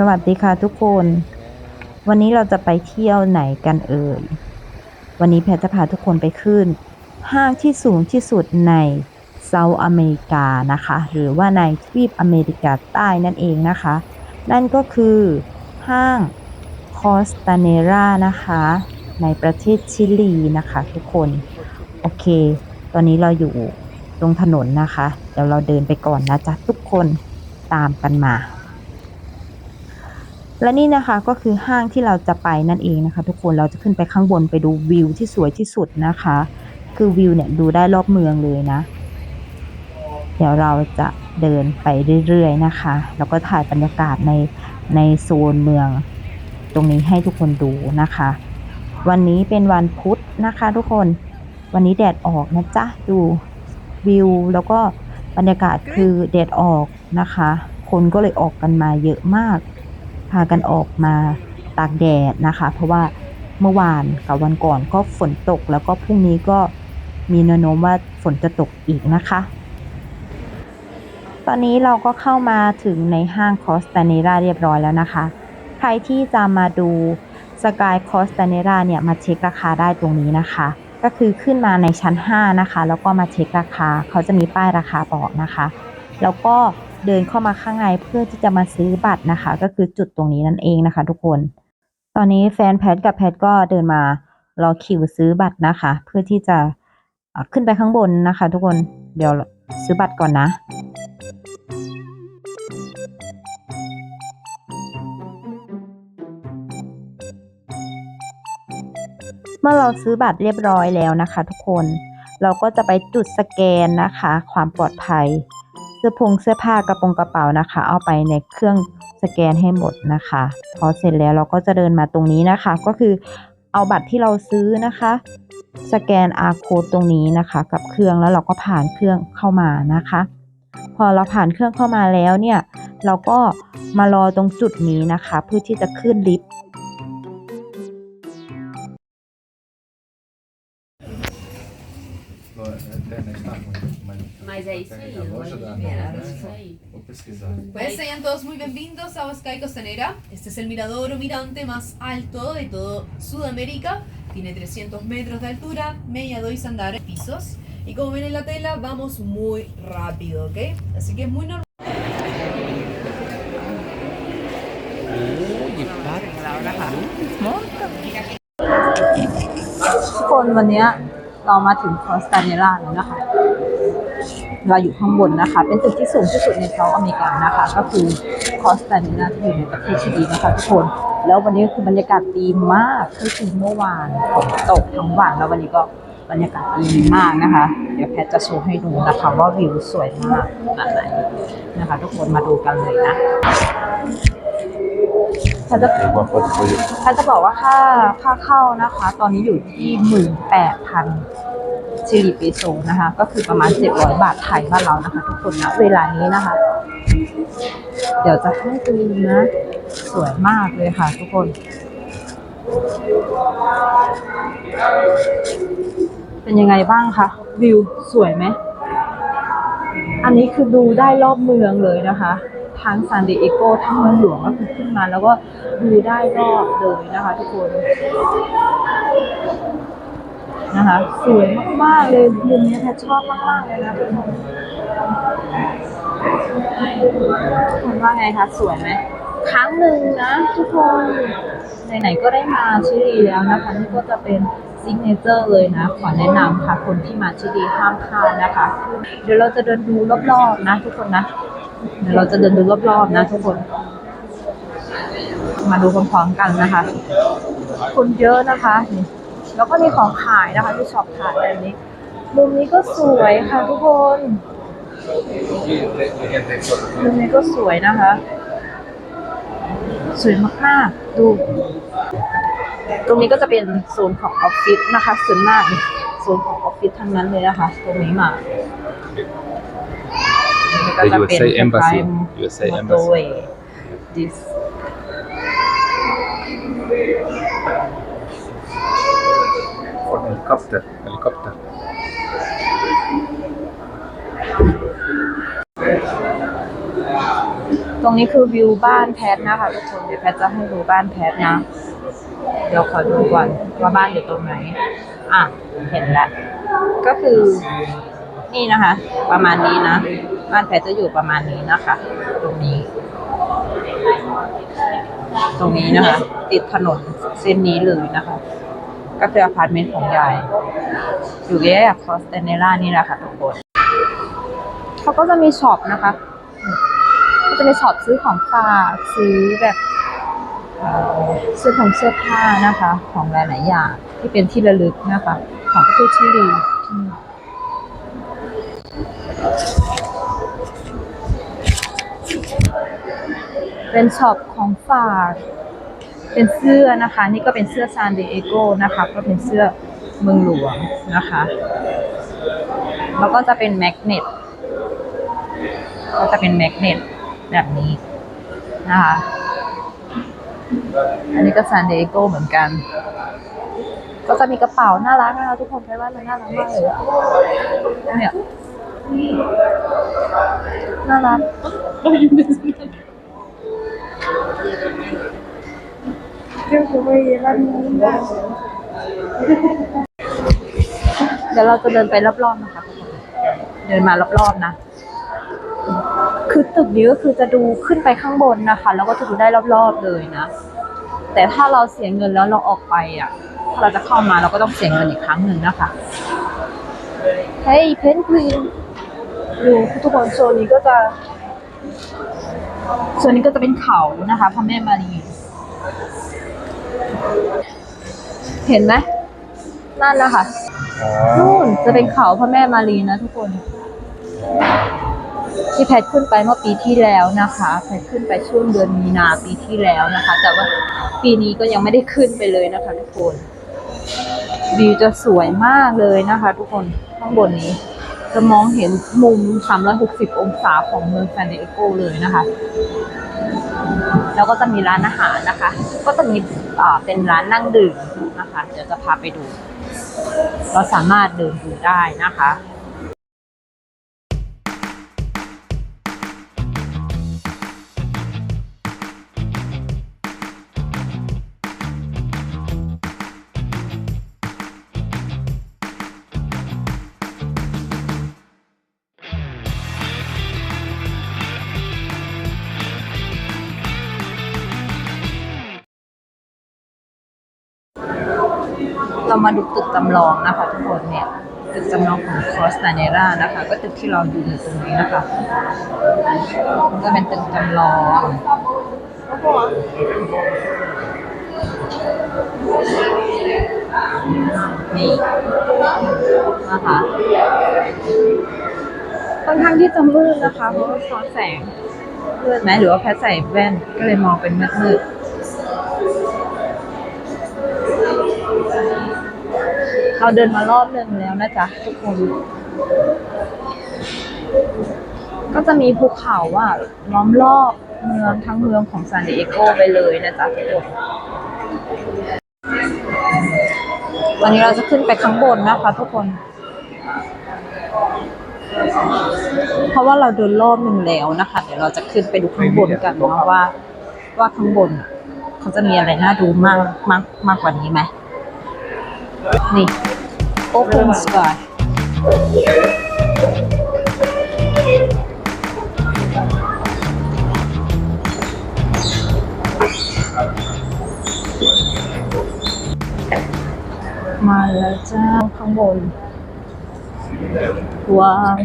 สวัสดีค่ะทุกคน วันนี้เราจะไปเที่ยวไหนกันเอ่ย วันนี้แพทจะพาทุกคนไปขึ้น ห้างที่สูงที่สุดในเซาท์อเมริกานะคะ หรือว่าในทวีปอเมริกาใต้นั่นเองนะคะ นั่นก็คือห้างคอสตาเนรานะคะ ในประเทศชิลีนะคะทุกคน โอเค ตอนนี้เราอยู่ตรงถนนนะคะ เดี๋ยวเราเดินไปก่อนนะจ๊ะทุกคนตามกันมา และนี่นะคะก็คือห้างที่เราจะไปนั่นเองนะคะ ทุกคนเราจะขึ้นไปข้างบนไปดูวิวที่สวยที่สุดนะคะ คือวิวเนี่ยดูได้รอบเมืองเลยนะ เดี๋ยวเราจะเดินไปเรื่อยๆนะคะ แล้วก็ถ่ายบรรยากาศในในโซนเมือง ตรงนี้ให้ทุกคนดูนะคะ วันนี้เป็นวันพุธนะคะ ทุกคนวันนี้แดดออกนะจ๊ะดูวิวแล้วก็บรรยากาศคือแดดออกนะคะ คนก็เลยออกกันมาเยอะมาก พากันออกมาตากแดดนะคะ เพราะว่าเมื่อวานกับวันก่อนก็ฝนตก แล้วก็พรุ่งนี้ก็มีแนวโน้มว่าฝนจะตกอีกนะคะ ตอนนี้เราก็เข้ามาถึงในห้างคอสตาเนราเรียบร้อยแล้วนะคะ ใครที่จะมาดูสกายคอสตาเนราเนี่ยมาเช็คราคาได้ตรงนี้นะคะ ก็คือขึ้นมาในชั้น 5 นะคะ แล้วก็มาเช็คราคา เขาจะมีป้ายราคาบอกนะคะ แล้วก็ เดินเข้ามาข้างในเพื่อที่จะมาซื้อบัตรนะคะ ก็คือจุดตรงนี้นั่นเองนะคะ ทุกคน ตอนนี้แฟนแพทกับแพทก็เดินมารอคิวซื้อบัตรนะคะ เพื่อที่จะขึ้นไปข้างบนนะคะ ทุกคนเดี๋ยวซื้อบัตรก่อนนะเมื่อเราซื้อบัตรเรียบร้อยแล้วนะคะ ทุกคนเราก็จะไปจุดสแกนนะคะ ความปลอดภัย เสื้อผงเสื้อผ้ากระโปรงกระเป๋านะคะ เอาไปในเครื่องสแกนให้หมดนะคะ พอเสร็จแล้วเราก็จะเดินมาตรงนี้นะคะ ก็คือเอาบัตรที่เราซื้อนะคะ สแกน R code ตรงนี้นะคะ กับเครื่องแล้วเราก็ผ่านเครื่องเข้ามานะคะ พอเราผ่านเครื่องเข้ามาแล้วเนี่ยเราก็มารอตรงจุดนี้นะคะ เพื่อที่จะขึ้นลิฟต์ Pues sean todos muy bienvenidos a Sky Costanera. Este es el mirador o mirante más alto de todo Sudamérica. Tiene 300 metros de altura, media dois andares, pisos. Y como ven en la tela, vamos muy rápido, ¿ok? Así que es muy normal. ทุกคนวันเนี้ยเรามาถึงคอสตาเนล่าแล้วนะคะ เราอยู่ข้างบนนะคะ เป็นตึกที่สูงที่สุดในเซาท์อเมริกานะคะ ก็คือคอสตาเนล่าที่อยู่ในประเทศชิลีนะคะทุกคน แล้ววันนี้คือบรรยากาศดีมากคือคือเมื่อวานฝนตกทั้งวันแล้ววันนี้ก็บรรยากาศดีมากนะคะ เดี๋ยวแพทจะโชว์ให้ดูนะคะว่าวิวสวยมากขนาดไหนนะคะ ทุกคนมาดูกันเลยนะแพทจะถ้าจะบอกว่าค่าค่าเข้านะคะ ตอนนี้อยู่ที่หมื่นแปดพัน ชิลีเปโซนะคะ ก็คือประมาณเจ็ดร้อยบาทไทยบ้านเรานะคะ ทุกคนนะเวลานี้นะคะ เดี๋ยวจะให้ดูนะ สวยมากเลยค่ะทุกคนเป็นยังไงบ้างคะ วิวสวยไหม อันนี้คือดูได้รอบเมืองเลยนะคะทั้งซานดิเอโกทั้งเมืองหลวงก็คือขึ้นมาแล้วก็ดูได้รอบเลยนะคะทุกคน นะคะ สวยมากๆเลยมุมนี้แพทชอบมากๆเลยนะทุกคนคุณว่าไงคะสวยไหมครั้งหนึ่งนะทุกคนไหนๆก็ได้มาชิลีแล้วนะคะนี่ก็จะเป็นซิกเนเจอร์เลยนะ ขอแนะนำค่ะ คนที่มาชิลีห้ามพลาดนะคะ เดี๋ยวเราจะเดินดูรอบๆนะ ทุกคนนะ เดี๋ยวเราจะเดินดูรอบๆนะ ทุกคน มาดูพร้อมๆกันนะคะ คนเยอะนะคะนี่ แล้วก็มีของขายนะคะที่ช็อปขายแบบนี้ มุมนี้ก็สวยค่ะทุกคนมุมนี้ก็สวยนะคะ สวยมากๆดู ตรงนี้ก็จะเป็นโซนของออฟฟิศนะคะส่วนมากนี่โซนของออฟฟิศทั้งนั้นเลยนะคะ ตรงนี้มา ก็จะเป็น USA Embassy คล้ายๆ USA Embassy motorway this helicopter. Helicopter. ตรงนี้คือวิวบ้านแพทนะคะทุกคนเดี๋ยวแพทจะให้ดูบ้านแพทนะ เดี๋ยวขอดูก่อนว่าบ้านอยู่ตรงไหน อะ เห็นแล้ว ก็คือนี่นะคะ ประมาณนี้นะ บ้านแพทจะอยู่ประมาณนี้นะคะ ตรงนี้ ตรงนี้นะคะ ติดถนนเส้นนี้เลยนะคะ ก็คืออพาร์ตเมนต์ของยาย อยู่แยกคอสเตเนล่านี่แหละค่ะทุกคนเขาก็จะมีช็อปนะคะ ก็จะมีช็อปซื้อของฝากซื้อแบบเอ่อเสื้อผงเสื้อผ้านะคะ ของหลายๆอย่างที่เป็นที่ระลึกนะคะ ของประเทศชิลีเป็นช็อปของฝาก เป็นเสื้อนะคะ นี่ก็เป็นเสื้อซานดิเอโกนะคะก็เป็นเสื้อเมืองหลวงนะคะ แล้วก็จะเป็นแมกเนตก็จะเป็นแมกเนตแบบนี้นะคะอันนี้ก็ซานดิเอโกเหมือนกัน ก็จะมีกระเป๋าน่ารักนะคะทุกคนไปว่ามันน่ารักมากเลยอะเนี่ยน่ารัก เดี๋ยวเราจะเดินไปรอบๆนะคะทุกคนเดินมารอบๆนะ คือตึกนี้ก็คือจะดูขึ้นไปข้างบนนะคะ แล้วก็จะดูได้รอบๆเลยนะ แต่ถ้าเราเสียเงินแล้วเราออกไปอะ ถ้าเราจะเข้ามาเราก็ต้องเสียเงินอีกครั้งหนึ่งนะคะ เฮ้ยเพนกวินดูทุกคนโซนนี้ก็จะโซนนี้ก็จะเป็นเขานะคะพระแม่มารี เห็นไหมนั่นนะคะนู่นจะเป็นเขาพระแม่มารีนะทุกคน ที่แพทขึ้นไปเมื่อปีที่แล้วนะคะ แพทขึ้นไปช่วงเดือนมีนาปีที่แล้วนะคะ แต่ว่าปีนี้ก็ยังไม่ได้ขึ้นไปเลยนะคะ ทุกคนวิวจะสวยมากเลยนะคะ ทุกคนข้างบนนี้ จะมองเห็นมุม 360 องศาของเมืองซานดิเอโกเลยนะคะ แล้วก็จะมีร้านอาหารนะคะ ก็จะมีเป็นร้านนั่งดื่มนะคะ เดี๋ยวจะพาไปดู เราสามารถเดินดูได้นะคะ เรามาดูตึกจำลองนะคะทุกคนเนี่ยตึกจำลองของคอสตาเนรานะคะ ก็ตึกที่เราอยู่ตรงนี้นะคะมันก็เป็นตึกจำลองนี่นะคะค่อนข้างที่จะมืดนะคะเพราะว่าซ้อนแสงมืดไหมหรือว่าแพทใส่แว่นก็เลยมองเป็นมืดๆ เราเดินมารอบหนึ่งแล้วนะจ๊ะทุกคน ก็จะมีภูเขาอะล้อมรอบเมืองทั้งเมืองของซานดิเอโกไปเลยนะจ๊ะทุกคนวันนี้เราจะขึ้นไปข้างบนนะคะทุกคน เพราะว่าเราเดินรอบหนึ่งแล้วนะคะ เดี๋ยวเราจะขึ้นไปดูข้างบนกันนะว่า ว่าข้างบน เขาจะมีอะไรน่าดูมากมากมากกว่านี้ไหม นี่ Open Sky มาแล้วจ้าข้างบน ว้าว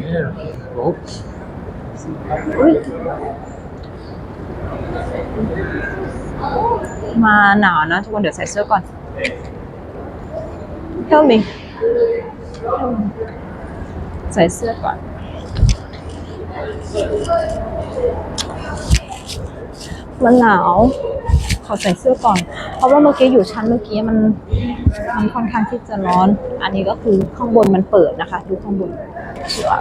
Oops. อุ้ยมาหนาวนะทุกคนเดี๋ยวใส่เสื้อก่อน Help me ใส่เสื้อก่อน มันหนาว ขอใส่เสื้อก่อน เพราะว่าเมื่อกี้อยู่ชั้นเมื่อกี้มันมันค่อนข้างที่จะร้อน อันนี้ก็คือข้างบนมันเปิดนะคะ ดูข้างบนเชื่อ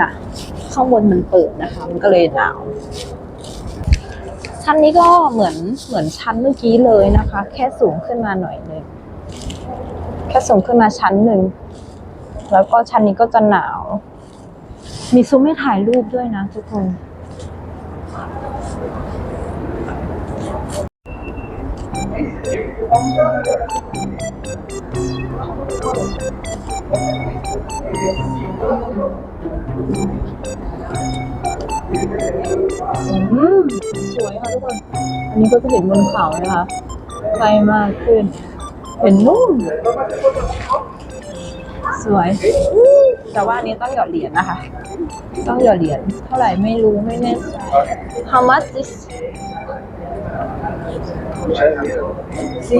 นะข้างบนมันเปิดนะคะ มันก็เลยหนาว ชั้นนี้ก็เหมือนเหมือนชั้นเมื่อกี้เลยนะคะ แค่สูงขึ้นมาหน่อยเล ก็สูงขึ้นมาชั้นหนึ่ง แล้วก็ชั้นนี้ก็จะหนาว มีซุ้มให้ถ่ายรูปด้วยนะทุกคน อืม สวยค่ะทุกคน อันนี้ก็จะเห็นบนเขานะคะไกลมากขึ้น เห็นนู่นสวย แต่ว่าอันนี้ต้องหยอดเหรียญนะคะ ต้องหยอดเหรียญเท่าไหร่ไม่รู้ไม่แน่ใจ How much is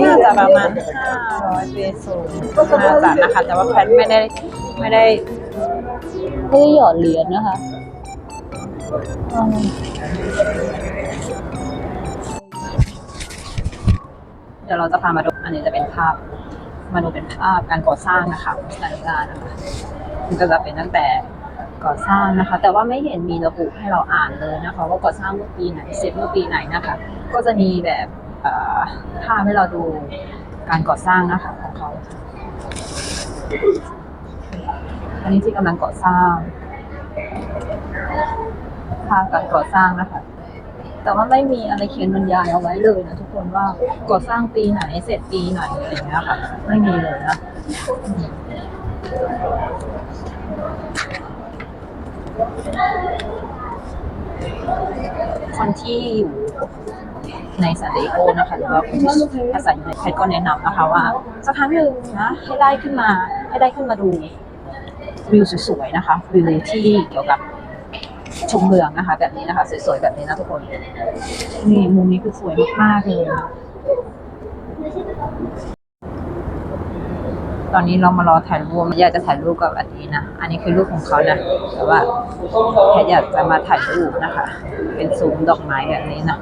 น่าจะประมาณ500เปโซน่าจะนะคะ แต่ว่าแพทไม่ได้ไม่ได้ไม่ได้หยอดเหรียญนะคะอืมเดี๋ยวเราจะพามาดู อันนี้จะเป็นภาพมาดูเป็นภาพการก่อสร้างนะคะของสถานการณ์นะคะมันก็จะเป็นตั้งแต่ก่อสร้างนะคะ แต่ว่าไม่เห็นมีระบุให้เราอ่านเลยนะคะ ว่าก่อสร้างเมื่อปีไหนเสร็จเมื่อปีไหนนะคะ ก็จะมีแบบภาพให้เราดูการก่อสร้างนะคะของเขาอันนี้ที่กำลังก่อสร้างภาพการก่อสร้างนะคะ แต่ว่าไม่มีอะไรเขียนบรรยายเอาไว้เลยนะทุกคนว่าก่อสร้างปีไหนเสร็จปีไหนอะไรอย่างเงี้ยค่ะไม่มีเลยนะคนที่อยู่ในซานดิเอโกนะคะหรือว่าคนที่อาศัยอยู่ในแพทก็แนะนำนะคะว่าสักครั้งหนึ่งนะให้ได้ขึ้นมาให้ได้ขึ้นมาดูวิวสวยๆนะคะวิวที่เกี่ยวกับ ชมเมืองนะคะ แบบนี้นะคะสวยๆแบบนี้นะทุกคน นี่มุมนี้คือสวยมากๆเลยตอนนี้เรามารอถ่ายรูปอยากจะถ่ายรูปกับอันนี้นะ อันนี้คือรูปของเขานะ แต่ว่าแค่อยากจะมาถ่ายรูปนะคะ เป็นซุ้มดอกไม้แบบนี้นะ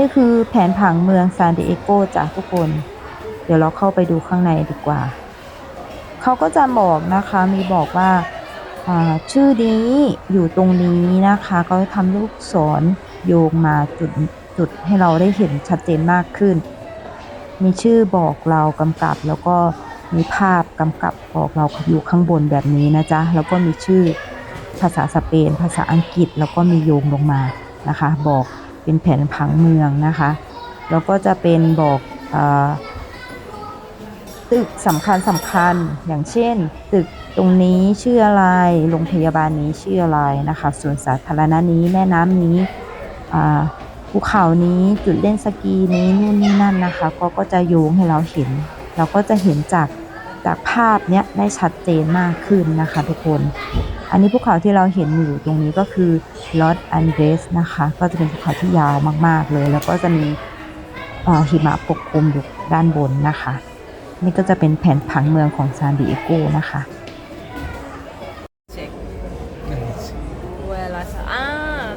นี่คือแผนผังเมืองซานดิเอโกจากทุกคน เดี๋ยวเราเข้าไปดูข้างในดีกว่า เขาก็จะบอกนะคะมีบอกว่าอ่าชื่อนี้อยู่ตรงนี้นะคะก็ทำลูกศรโยงมาจุดจุดให้เราได้เห็นชัดเจนมากขึ้น มีชื่อบอกเรากำกับ แล้วก็มีภาพกำกับบอกเราอยู่ข้างบนแบบนี้นะจ๊ะ แล้วก็มีชื่อภาษาสเปน ภาษาอังกฤษ แล้วก็มีโยงลงมานะคะ บอก เป็นแผนผังเมืองนะคะ แล้วก็จะเป็นบอกอตึกสำคัญสำคัญอย่างเช่น ตึกตรงนี้ชื่ออะไรโรงพยาบาลนี้ชื่ออะไรนะคะสวนสาธารณะนี้แม่น้ำนี้ภูเขานี้จุดเล่นสกีนี้นู่นนี่นั่นนะคะ ก็ก็จะโยงให้เราเห็น เราก็จะเห็นจาก จากภาพเนี้ยได้ชัดเจนมากขึ้นนะคะทุกคน อันนี้ภูเขาที่เราเห็นอยู่ตรงนี้ก็คือลอสอันเดสนะคะ ก็จะเป็นภูเขาที่ยาวมากๆเลย แล้วก็จะมีเอ่อหิมะปกคลุมอยู่ด้านบนนะคะ นี่ก็จะเป็นแผนผังเมืองของซานดิเอโกนะคะ Ah,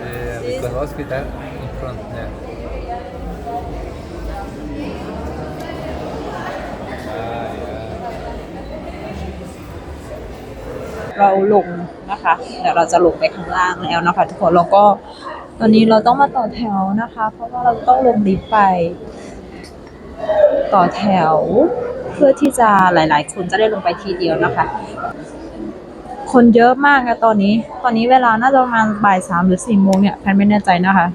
Uh, Sí. the hospital in front there. เราลงนะคะเดี๋ยวเราจะลงไปข้างล่างแล้วนะคะ ทุกคนแล้วก็ตอนนี้เราต้องมาต่อแถวนะคะ เพราะว่าเราต้องลงลิฟต์ไป ต่อแถว เพื่อที่จะหลาย ๆ คนจะได้ลงไปทีเดียวนะคะ คนเยอะมากนะตอนนี้ ตอนนี้เวลาน่าจะประมาณบ่ายสามหรือสี่โมงเนี่ยแพนไม่แน่ใจนะคะ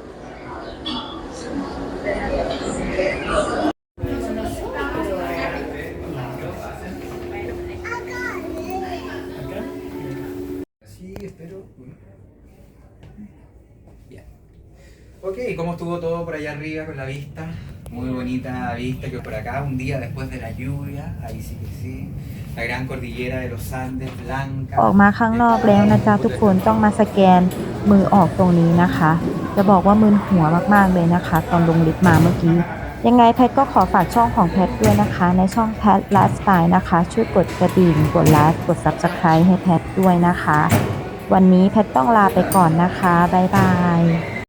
Ok, ¿cómo estuvo todo por allá arriba con la vista? Muy bonita vista que por acá, un día después de la lluvia, ahí sí que sí. La gran cordillera de los Andes, blanca. ออกมาข้างนอกแล้วนะจ๊ะทุกคนต้องมาสแกนมือออกตรงนี้นะคะ จะบอกว่ามึนหัวมากๆเลยนะคะ ตอนลงลิฟต์มาเมื่อกี้ ยังไงแพทก็ขอฝากช่องของแพทด้วยนะคะ ในช่องแพทไลฟ์สไตล์นะคะ ช่วยกดกระดิ่งกดไลค์กด Subscribe ให้แพทด้วยนะคะ วันนี้แพทต้องลาไปก่อนนะคะบ๊ายบาย